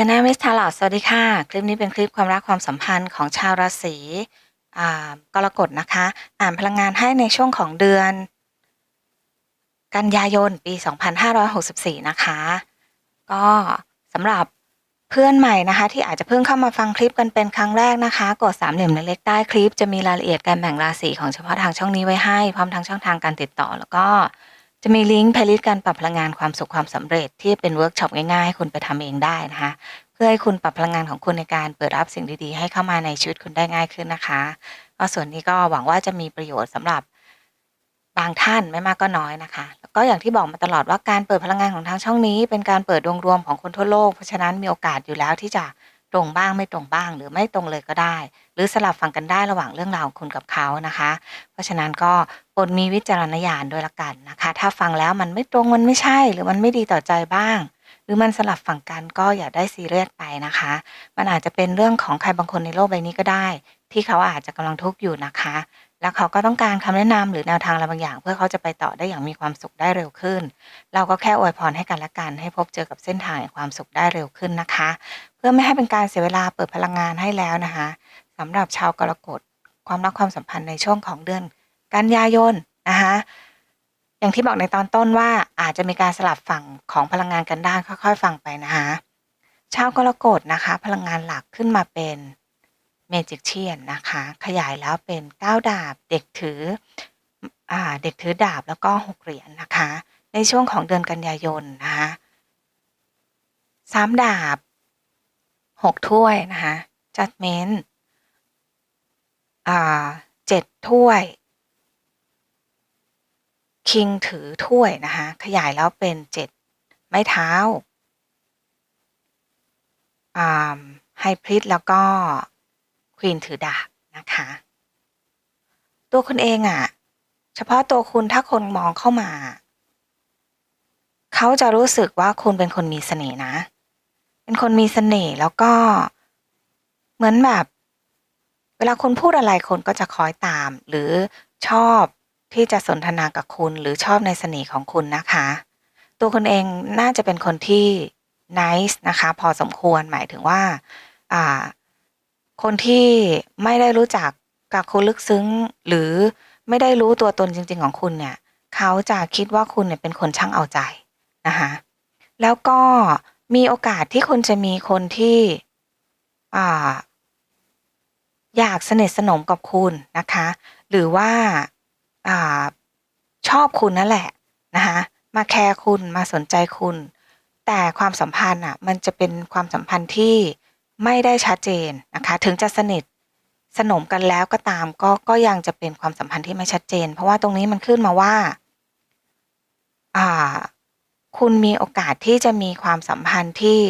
ชนะมิสทาลอดสวัสดีค่ะ คลิปนี้เป็นคลิปความรักความสัมพันธ์ของชาวราศีกรกฎนะคะ อ่านพลังงานให้ในช่วงของเดือน กันยายนปี 2564 นะคะ ก็สำหรับเพื่อนใหม่นะคะ ที่อาจจะเพิ่งเข้ามาฟังคลิปกันเป็นครั้งแรกนะคะ กดสามเหลี่ยมเล็กๆใต้คลิปจะมีรายละเอียดการแบ่งราศีของเฉพาะทางช่องนี้ไว้ให้ พร้อมทั้งช่องทางการติดต่อแล้วก็ จะมีลิงก์เพลย์ลิสการปรับพลังงานความสุขความสำเร็จที่เป็นเวิร์กช็อปง่ายๆให้คุณไปทำเองได้นะคะ เพื่อให้คุณปรับพลังงานของคุณในการเปิดรับสิ่งดีๆ ให้เข้ามาในชีวิตคุณได้ง่ายขึ้นนะคะก็ส่วนนี้ก็หวังว่าจะมีประโยชน์สำหรับบางท่านไม่มากก็น้อยนะคะ แล้วก็อย่างที่บอกมาตลอดว่าการเปิดพลังงานของทางช่องนี้ เป็นการเปิดดวงรวมของคนทั่วโลกเพราะฉะนั้นมีโอกาสอยู่แล้วที่จะ ตรงบ้างไม่ตรงบ้าง หรือไม่ตรงเลยก็ได้ หรือสลับฟังกันได้ระหว่างเรื่องราวของคุณกับเขานะคะ เพราะฉะนั้นก็โปรดมีวิจารณญาณด้วยละกันนะคะ ถ้าฟังแล้วมันไม่ตรงมันไม่ใช่ หรือมันไม่ดีต่อใจบ้าง หรือมันสลับฝั่งกันก็อย่าได้ซีเรียสไปนะคะ มันอาจจะเป็นเรื่องของใครบางคนในโลกใบนี้ก็ได้ ที่เขาอาจจะกำลังทุกข์อยู่นะคะ แล้วเขาก็ต้องการคำแนะนำหรือแนวทางอะไรบางอย่าง เพื่อเขาจะไปต่อได้อย่างมีความสุขได้เร็วขึ้น เราก็แค่อวยพรให้กันและกันให้พบเจอกับเส้นทางแห่งความสุขได้เร็วขึ้นนะคะ เพื่อไม่ให้เป็นการเสียเวลาเปิดพลังงานให้แล้วนะคะสำหรับชาวกรกฎความรักความสัมพันธ์ในช่วงของเดือน กันยายนนะคะอย่างที่บอกในตอนต้นว่าอาจจะมีการสลับฝั่งของพลังงานกันได้ค่อยๆ ฟังไปนะคะชาวกรกฎนะคะ พลังงานหลักขึ้นมาเป็น เมจิกเชียนนะคะ ขยายแล้วเป็นเก้าดาบเด็กถืออเด็กถือดาบแล้วก็หกเหรียญนะคะ ในช่วงของเดือนกันยายนนะคะสามดาบหกถ้วยนะคะจัดเมนเจ็ดถ้วย คิงถือถ้วยนะคะขยายแล้วเป็นเจ็ดไม้เท้าไฮพริสแล้วก็ ควีนถือดาบนะคะ ตัวคุณเองอะ่ะ เฉพาะตัวคุณถ้าคนมองเข้ามา เขาจะรู้สึกว่าคุณเป็นคนมีเสน่ห์นะ เป็นคนมีเสน่ห์แล้วก็เหมือนแบบ เวลาคุณพูดอะไรคนก็จะคอยตาม หรือชอบที่จะสนทนากับคุณหรือชอบในเสน่ห์ของคุณนะคะ ตัวคุณเองน่าจะเป็นคนที่ nice นะคะ พอสมควรหมายถึงว่า อ่า คนที่ไม่ได้รู้จักกับคุณลึกซึ้ง หรือไม่ได้รู้ตัวตนจริง ๆ ของคุณเนี่ย เขาจะคิดว่าคุณเนี่ยเป็นคนช่างเอาใจนะคะแล้วก็มีโอกาสที่คุณจะมีคนที่อ่าอยากสนิทสนมกับคุณนะคะ หรือว่าอชอบคุณนั่นแหละนะคะมาแคร์คุณมาสนใจคุณ แต่ความสัมพันธ์อะ มันจะเป็นความสัมพันธ์ที่ ไม่ได้ชัดเจนนะคะ ถึงจะสนิทสนมกันแล้วก็ตามก็ก็ยังจะเป็นความสัมพันธ์ที่ไม่ชัดเจน เพราะว่าตรงนี้มันขึ้นมาว่า อ่า คุณมีโอกาสที่จะมีความสัมพันธ์ที่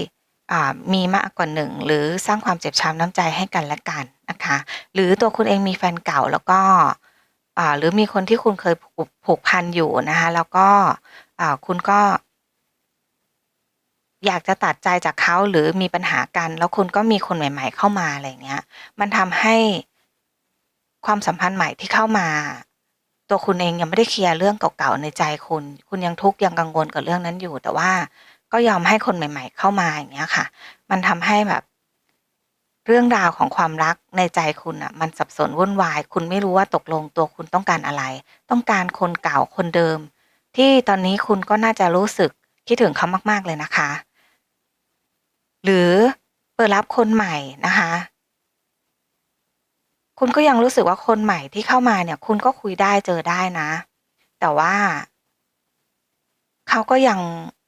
มีมากกว่าหนึ่งหรือสร้างความเจ็บช้ำน้ำใจให้กันและกันนะคะ หรือตัวคุณเองมีแฟนเก่าแล้วก็หรือมีคนที่คุณเคยผูกพันอยู่นะคะ แล้วก็คุณก็ อยากจะตัดใจจากเขา หรือมีปัญหากัน แล้วคุณก็มีคนใหม่ ๆ เข้ามา อะไรเงี้ย มันทำให้ ความสัมพันธ์ใหม่ที่เข้ามา ตัวคุณเองยังไม่ได้เคลียร์เรื่องเก่าๆในใจคุณ คุณยังทุกข์ยังกังวลกับเรื่องนั้นอยู่ แต่ว่าก็ยอมให้คนใหม่ ๆ เข้ามาอย่างเงี้ยค่ะ มันทำให้แบบ เรื่องราวของความรักในใจคุณอะ มันสับสนวุ่นวาย คุณไม่รู้ว่าตกลงตัวคุณต้องการอะไร ต้องการคนเก่าคนเดิม ที่ตอนนี้คุณก็น่าจะรู้สึกคิดถึงเขามาก ๆ เลยนะคะ หรือเปิดรับคนใหม่นะคะ คุณก็ยังรู้สึกว่าคนใหม่ที่เข้ามาเนี่ย คุณก็คุยได้เจอได้นะ แต่ว่า เขาก็ยัง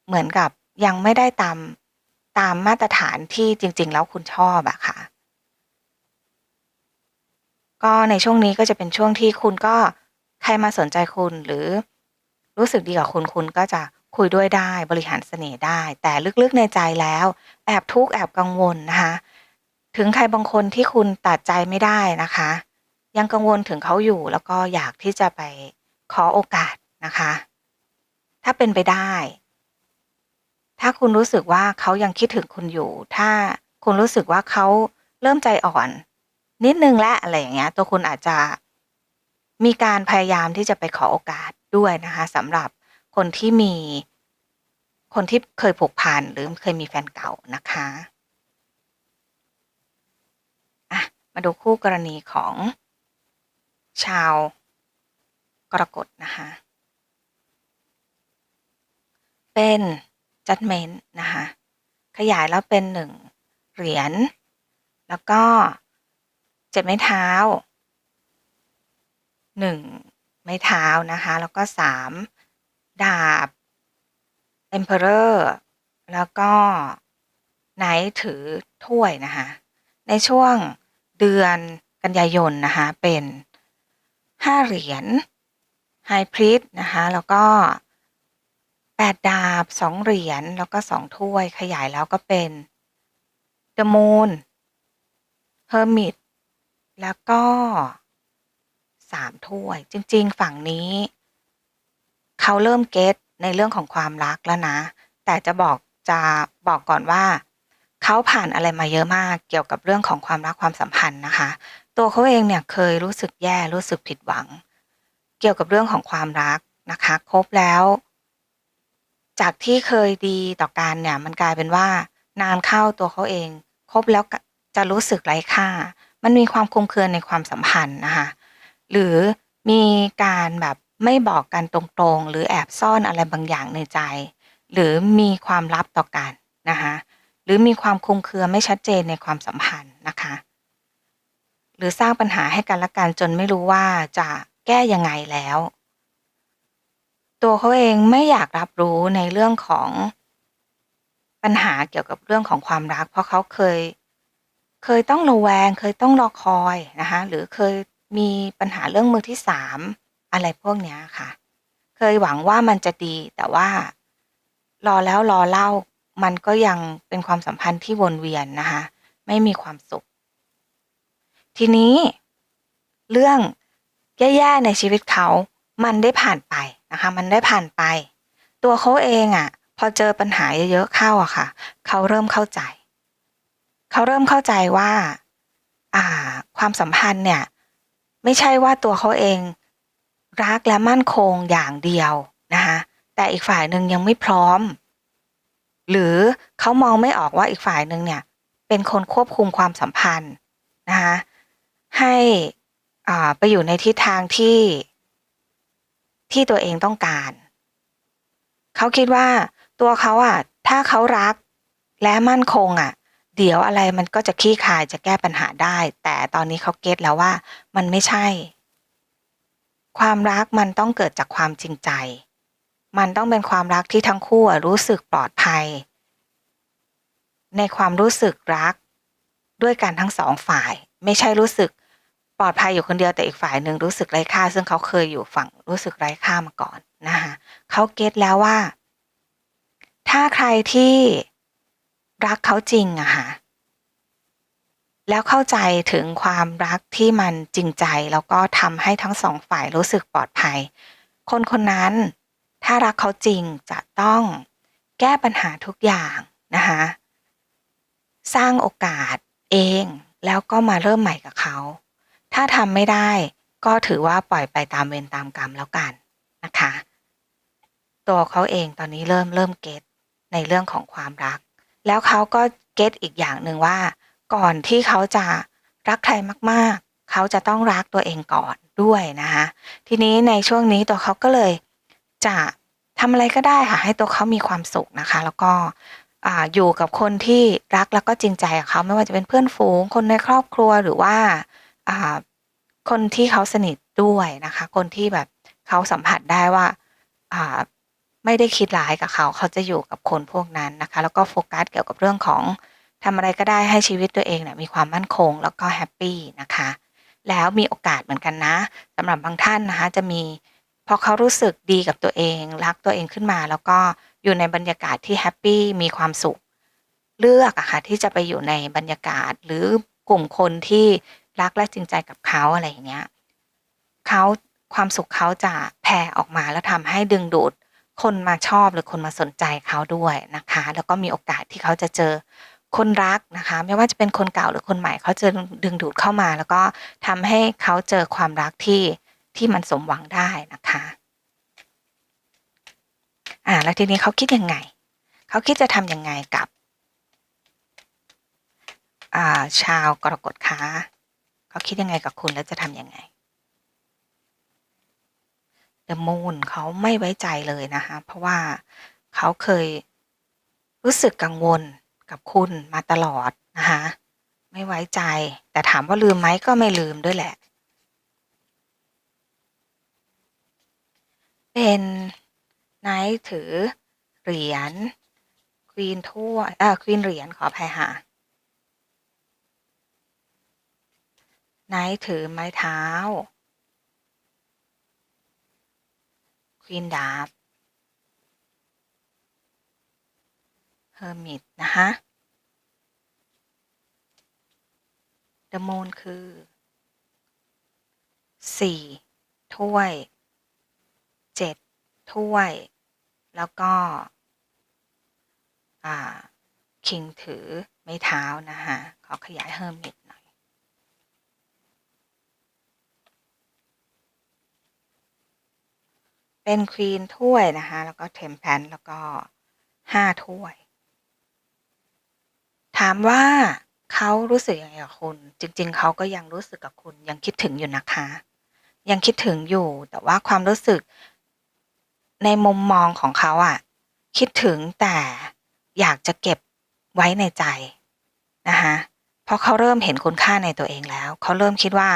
เหมือนกับยังไม่ได้ตามตามมาตรฐานที่จริง ๆ แล้วคุณชอบอะค่ะ ก็ในช่วงนี้ก็จะเป็นช่วงที่คุณก็ใครมาสนใจคุณหรือรู้สึกดีกับคุณคุณก็จะ คุยด้วยได้บริหารเสน่ห์ได้ แต่ลึกๆในใจแล้ว แอบทุกข์แอบกังวลนะคะ ถึงใครบางคนที่คุณตัดใจไม่ได้นะคะ ยังกังวลถึงเขาอยู่แล้วก็อยากที่จะไปขอโอกาสนะคะ ถ้าเป็นไปได้ ถ้าคุณรู้สึกว่าเขายังคิดถึงคุณอยู่ ถ้าคุณรู้สึกว่าเขาเริ่มใจอ่อน นิดนึงและอะไรอย่างเงี้ย ตัวคุณอาจจะมีการพยายามที่จะไปขอโอกาสด้วยนะคะสำหรับ คนที่มี คนที่เคยผูกพันหรือเคยมีแฟนเก่านะคะอะมาดูคู่กรณีของชาวกรกฎนะคะ เป็น judgment นะคะ ขยายแล้วเป็นหนึ่งเหรียญ แล้วก็เจ็ดไม้เท้าหนึ่งไม้เท้านะคะ แล้วก็สาม ดาบ emperor แล้วก็ไนท์ถือถ้วยนะคะ ในช่วงเดือนกันยายนนะคะ เป็นห้าเหรียญไฮพริสนะคะ แล้วก็แปดดาบสองเหรียญแล้วก็สองถ้วยขยายแล้วก็เป็นเดอะมูนเฮอร์มิตแล้วก็สามถ้วย จริง ๆ ฝั่งนี้ เขาเริ่มเก็ตในเรื่องของความรักแล้วนะ แต่จะบอกจะบอกก่อนว่า เขาผ่านอะไรมาเยอะมากเกี่ยวกับเรื่องของความรักความสัมพันธ์นะคะ ตัวเขาเองเนี่ยเคยรู้สึกแย่รู้สึกผิดหวัง เกี่ยวกับเรื่องของความรักนะคะคบแล้ว จากที่เคยดีต่อกันเนี่ย มันกลายเป็นว่านานเข้าตัวเขาเองคบแล้วจะรู้สึกไร้ค่า มันมีความคลุมเครือในความสัมพันธ์นะคะ หรือมีการแบบ ไม่บอกกันตรงๆ หรือแอบซ่อนอะไรบางอย่างในใจ หรือมีความลับต่อกันนะคะหรือมีความคลุมเครือไม่ชัดเจนในความสัมพันธ์นะคะ หรือสร้างปัญหาให้กันและกันจนไม่รู้ว่าจะแก้ยังไงแล้ว ตัวเขาเองไม่อยากรับรู้ในเรื่องของปัญหาเกี่ยวกับเรื่องของความรัก เพราะเขาเคย เคยต้องระแวง เคยต้องรอคอยนะคะหรือเคยมีปัญหาเรื่องมือที่สาม อะไรพวกเนี้ยค่ะ เคยหวังว่ามันจะดี แต่ว่า รอแล้วรอเล่า มันก็ยังเป็นความสัมพันธ์ที่วนเวียนนะคะ ไม่มีความสุข ทีนี้ เรื่องแย่ๆในชีวิตเขา มันได้ผ่านไปนะคะ มันได้ผ่านไป ตัวเขาเองอะ่ะ พอเจอปัญหาเยอะๆเข้าอะค่ะ เขาเริ่มเข้าใจ เขาเริ่มเข้าใจว่า อ่า ความสัมพันธ์เนี่ย ไม่ใช่ว่าตัวเขาเอง รักและมั่นคงอย่างเดียวนะคะแต่อีกฝ่ายหนึ่งยังไม่พร้อม หรือเขามองไม่ออกว่าอีกฝ่ายหนึ่งเนี่ยเป็นคนควบคุมความสัมพันธ์นะคะให้อ่าไปอยู่ในทิศทางที่ที่ตัวเองต้องการ เขาคิดว่าตัวเขาอะถ้าเขารักและมั่นคงอะ เดี๋ยวอะไรมันก็จะคลี่คลายจะแก้ปัญหาได้ แต่ตอนนี้เขาเก็ตแล้วว่ามันไม่ใช่ ความรักมันต้องเกิดจากความจริงใจ มันต้องเป็นความรักที่ทั้งคู่รู้สึกปลอดภัย ในความรู้สึกรักด้วยกันทั้งสองฝ่าย ไม่ใช่รู้สึกปลอดภัยอยู่คนเดียวแต่อีกฝ่ายหนึ่งรู้สึกไร้ค่า ซึ่งเขาเคยอยู่ฝั่งรู้สึกไร้ค่ามาก่อนนะคะเขาเก็ตแล้วว่า ถ้าใครที่รักเขาจริงอะค่ะ แล้วเข้าใจถึงความรักที่มันจริงใจ แล้วก็ทำให้ทั้งสองฝ่ายรู้สึกปลอดภัย คนคนนั้น ถ้ารักเขาจริงจะต้องแก้ปัญหาทุกอย่างนะคะสร้างโอกาสเองแล้วก็มาเริ่มใหม่กับเขา ถ้าทำไม่ได้ก็ถือว่าปล่อยไปตามเวรตามกรรมแล้วกันนะคะ ตัวเขาเองตอนนี้เริ่มเริ่มเก็ตในเรื่องของความรัก แล้วเขาก็เก็ตอีกอย่างหนึ่งว่า ก่อนที่เขาจะรักใครมากๆ เขาจะต้องรักตัวเองก่อนด้วยนะคะทีนี้ในช่วงนี้ตัวเขาก็เลยจะทำอะไรก็ได้ค่ะ ให้ตัวเขามีความสุขนะคะ แล้วก็อยู่กับคนที่รักแล้วก็จริงใจกับเขาไม่ว่าจะเป็นเพื่อนฝูง คนในครอบครัวหรือว่าคนที่เขาสนิทด้วยนะคะ คนที่แบบเขาสัมผัสได้ว่าไม่ได้คิดร้ายกับเขา เขาจะอยู่กับคนพวกนั้นนะคะ แล้วก็โฟกัสเกี่ยวกับเรื่องของ ทำอะไรก็ได้ให้ชีวิตตัวเองเนี่ยมีความมั่นคงแล้วก็แฮปปี้นะคะ แล้วมีโอกาสเหมือนกันนะสำหรับบางท่านนะคะจะมีพอเขารู้สึกดีกับตัวเอง รักตัวเองขึ้นมา แล้วก็อยู่ในบรรยากาศที่แฮปปี้มีความสุข เลือกอะค่ะที่จะไปอยู่ในบรรยากาศหรือกลุ่มคนที่รักและจริงใจกับเขาอะไรอย่างเงี้ยเขาความสุขเขาจะแผ่ออกมาแล้วทำให้ดึงดูดคนมาชอบหรือคนมาสนใจเขาด้วยนะคะ แล้วก็มีโอกาสที่เขาจะเจอ คนรักนะคะ ไม่ว่าจะเป็นคนเก่าหรือคนใหม่เขาจะดึงดูดเข้ามา แล้วก็ทำให้เขาเจอความรักที่ที่มันสมหวังได้นะคะอ่าแล้วทีนี้เขาคิดยังไง เขาคิดจะทำยังไงกับอ่าชาวกรกฎคะเขาคิดยังไงกับคุณแล้วจะทำยังไง The Moon เขาไม่ไว้ใจเลยนะคะ เพราะว่าเขาเคยรู้สึกกังวล กับคุณมาตลอดนะคะไม่ไว้ใจ แต่ถามว่าลืมไหมก็ไม่ลืมด้วยแหละ เป็นไนท์ถือเหรียญควีนถ้วเอ่อควีนเหรียญขออภัยค่ะไนท์ถือไม้เท้าควีนดาบ เฮอร์มิตนะคะเดอะมูนคือสี่ถ้วยเจ็ดถ้วย แล้วก็ คิงถือ ไม้เท้า นะคะขอขยายเฮอร์มิตหน่อย เป็นควีนถ้วย นะคะ แล้วก็เทมแพนแล้วก็ห้าถ้วย ถามว่าเขารู้สึกยังไงกับคุณ จริง ๆ เขาก็ยังรู้สึกกับคุณยังคิดถึงอยู่นะคะ ยังคิดถึงอยู่ แต่ว่าความรู้สึก ในมุมมองของเขาอะคิดถึงแต่อยากจะเก็บไว้ในใจนะคะเพราะเขาเริ่มเห็นคุณค่าในตัวเองแล้ว เขาเริ่มคิดว่า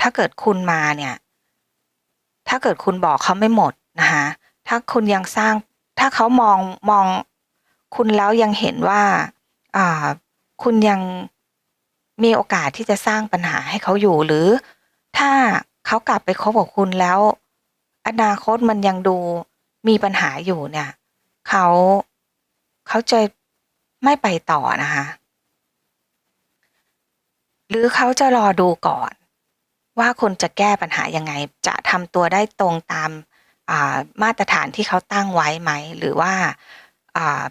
ถ้าเกิดคุณมาเนี่ย ถ้าเกิดคุณบอกเขาไม่หมดนะคะถ้าคุณยังสร้าง ถ้าเขามองมองคุณแล้วยังเห็นว่า อ่า คุณยังมีโอกาสที่จะสร้างปัญหาให้เขาอยู่ หรือถ้าเขากลับไปคบกับคุณแล้ว อนาคตมันยังดูมีปัญหาอยู่เนี่ย เขาเขาจะไม่ไปต่อนะคะ หรือเขาจะรอดูก่อน ว่าคุณจะแก้ปัญหายังไง จะทำตัวได้ตรงตามามาตรฐานที่เขาตั้งไว้ไหม หรือว่าอ่า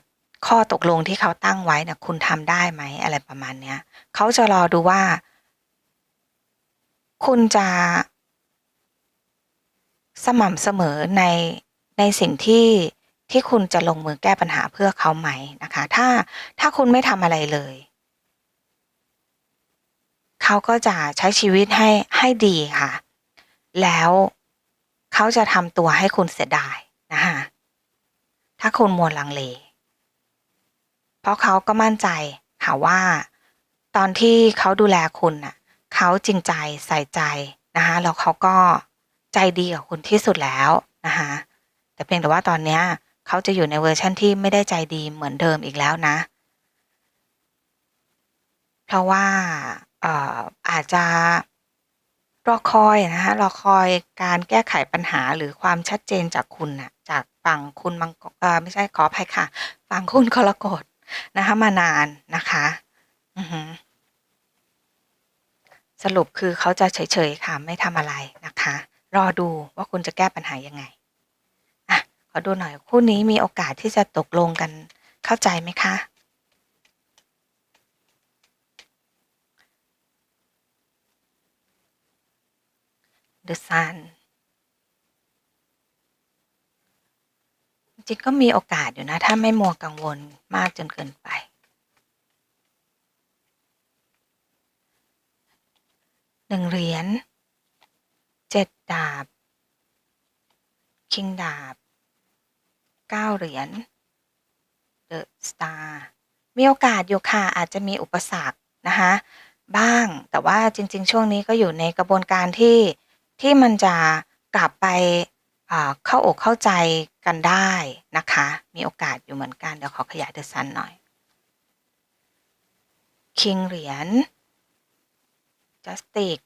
ข้อตกลงที่เขาตั้งไว้เนี่ยคุณทำได้ไหมอะไรประมาณเนี้ยเขาจะรอดูว่า คุณจะสม่ำเสมอในในสิ่งที่ที่คุณจะลงมือแก้ปัญหาเพื่อเขาไหมนะคะ ถ้าถ้าคุณไม่ทำอะไรเลย เขาก็จะใช้ชีวิตให้ให้ดีค่ะ แล้วเขาจะทำตัวให้คุณเสียดายนะคะถ้าคุณมัวลังเล เพราะเขาก็มั่นใจค่ะว่า ตอนที่เขาดูแลคุณน่ะเขาจริงใจใส่ใจนะคะแล้วเขาก็ใจดีกับคุณที่สุดแล้วนะคะแต่เพียงแต่ว่าตอนเนี้ยเขาจะอยู่ในเวอร์ชันที่ไม่ได้ใจดีเหมือนเดิมอีกแล้วนะ เพราะว่าเอ่ออาจจะรอคอยนะคะรอคอยการแก้ไขปัญหาหรือความชัดเจนจากคุณน่ะจากฝั่งคุณมังกรไม่ใช่ขออภัยค่ะ ฝั่งคุณกรกฎ นะคะมานานนะคะสรุปคือเขาจะเฉยๆค่ะ ไม่ทำอะไรนะคะ รอดูว่าคุณจะแก้ปัญหายังไงอะขอดูหน่อยคู่นี้มีโอกาสที่จะตกลงกันเข้าใจไหมคะ The Sun ริงๆก็มีโอกาสอยู่นะ ถ้าไม่มัวกังวลมากจนเกินไป หนึ่งเหรียญเจ็ดดาบ คิงดาบเก้าเหรียญเดอะสตาร์มีโอกาสอยู่ค่ะ อาจจะมีอุปสรรคนะคะบ้างแต่ว่าจริง ๆ ช่วงนี้ก็อยู่ในกระบวนการที่ที่มันจะกลับไป เข้าอกเข้าใจกันได้นะคะ มีโอกาสอยู่เหมือนกัน เดี๋ยวขอขยายเดอะซันหน่อย คิงเหรียญจัสติก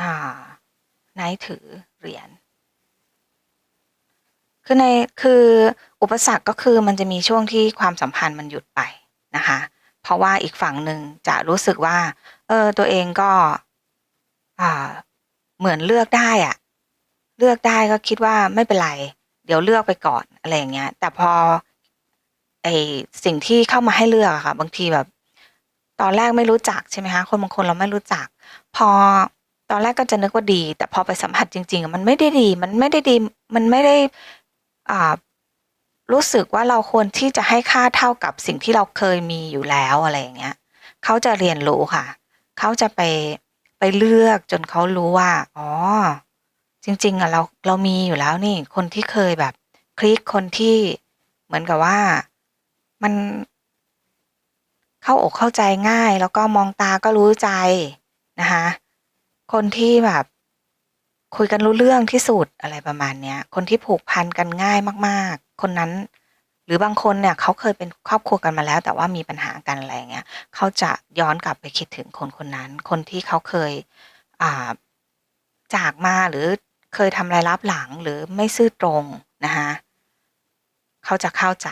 อ่าไนท์ถือเหรียญคือในคืออุปสรรคก็คือมันจะมีช่วงที่ความสัมพันธ์มันหยุดไปนะคะ เพราะว่าอีกฝั่งหนึ่งจะรู้สึกว่า เออตัวเองก็อ่า เหมือนเลือกได้อะเลือกได้ก็คิดว่าไม่เป็นไร เดี๋ยวเลือกไปก่อนอะไรอย่างเงี้ย แต่พอ ไอสิ่งที่เข้ามาให้เลือกอะค่ะ บางทีแบบ ตอนแรกไม่รู้จักใช่ไหมคะคนบางคนเราไม่รู้จัก พอตอนแรกก็จะนึกว่าดี แต่พอไปสัมผัสจริง ๆ มันไม่ได้ดี มันไม่ได้ดี มันไม่ได้อ่ารู้สึกว่าเราควรที่จะให้ค่าเท่ากับสิ่งที่เราเคยมีอยู่แล้วอะไรอย่างเงี้ย เขาจะเรียนรู้ค่ะ เขาจะไป ไปเลือกจนเขารู้ว่า อ๋อ จริง ๆอะเราเรามีอยู่แล้วนี่ คนที่เคยแบบ คลิกคนที่เหมือนกับว่ามัน เข้าอกเข้าใจง่าย แล้วก็มองตาก็รู้ใจนะคะคนที่แบบ คุยกันรู้เรื่องที่สุดอะไรประมาณเนี้ย คนที่ผูกพันกันง่ายมาก ๆ คนนั้น รือบางคนเนี่ยเขาเคยเป็นครอบครัวกันมาแล้ว แต่ว่ามีปัญหากันอะไรเงี้ยเขาจะย้อนกลับไปคิดถึงคนคนนั้น คนที่เขาเคยอ่าจากมาหรือเคยทำอะไรลับหลังหรือไม่ซื่อตรงนะคะเขาจะเข้าใจ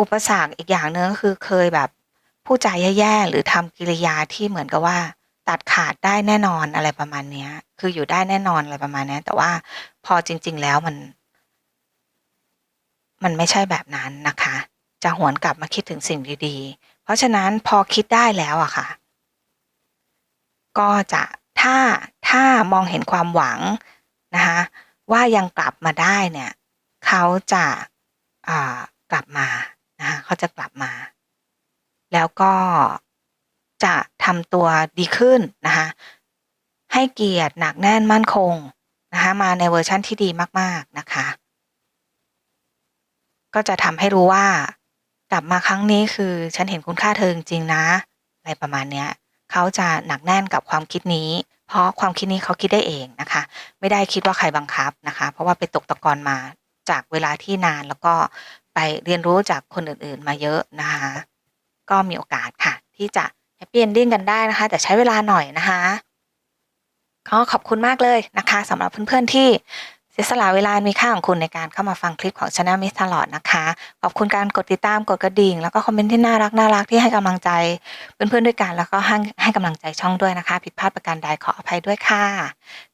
อุปสรรคอีกอย่างหนึ่งก็คือเคยแบบพูดจแย่ๆหรือทำกิริยาที่เหมือนกับว่า ตัดขาดได้แน่นอนอะไรประมาณนี้คืออยู่ได้แน่นอนอะไรประมาณนี้แต่ว่าพอจริง ๆ แล้วมัน มันไม่ใช่แบบนั้นนะคะ จะหวนกลับมาคิดถึงสิ่งดีๆ เพราะฉะนั้นพอคิดได้แล้วอะค่ะ ก็จะถ้าถ้ามองเห็นความหวังนะคะว่ายังกลับมาได้เนี่ยเขาจะอ่ากลับมานะคะเขาจะกลับมา แล้วก็จะทำตัวดีขึ้นนะคะให้เกียรติหนักแน่นมั่นคงนะคะมาในเวอร์ชันที่ดีมาก ๆ นะคะ ก็จะทำให้รู้ว่า กลับมาครั้งนี้คือฉันเห็นคุณค่าเธอจริงๆนะ อะไรประมาณเนี้ยเขาจะหนักแน่นกับความคิดนี้ เพราะความคิดนี้เขาคิดได้เองนะคะ ไม่ได้คิดว่าใครบังคับนะคะ เพราะว่าไปตกตะกอนมาจากเวลาที่นานแล้วก็ไปเรียนรู้จากคนอื่นๆมาเยอะนะคะ ก็มีโอกาสค่ะ ที่จะแฮปปี้เอนดิ้งกันได้นะคะ แต่ใช้เวลาหน่อยนะคะก็ขอบคุณมากเลยนะคะสำหรับเพื่อนๆที่ เสียสละเวลามีค่าของคุณในการเข้ามาฟังคลิปของ Channel Miss ตลอดนะคะ ขอบคุณการกดติดตามกดกระดิ่ง แล้วก็คอมเมนต์ที่น่ารักน่ารักที่ให้กำลังใจ เพื่อนๆด้วยกัน แล้วก็ให้ให้กำลังใจช่องด้วยนะคะ ผิดพลาดประการใดขออภัยด้วยค่ะ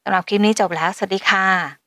สำหรับคลิปนี้จบแล้ว สวัสดีค่ะ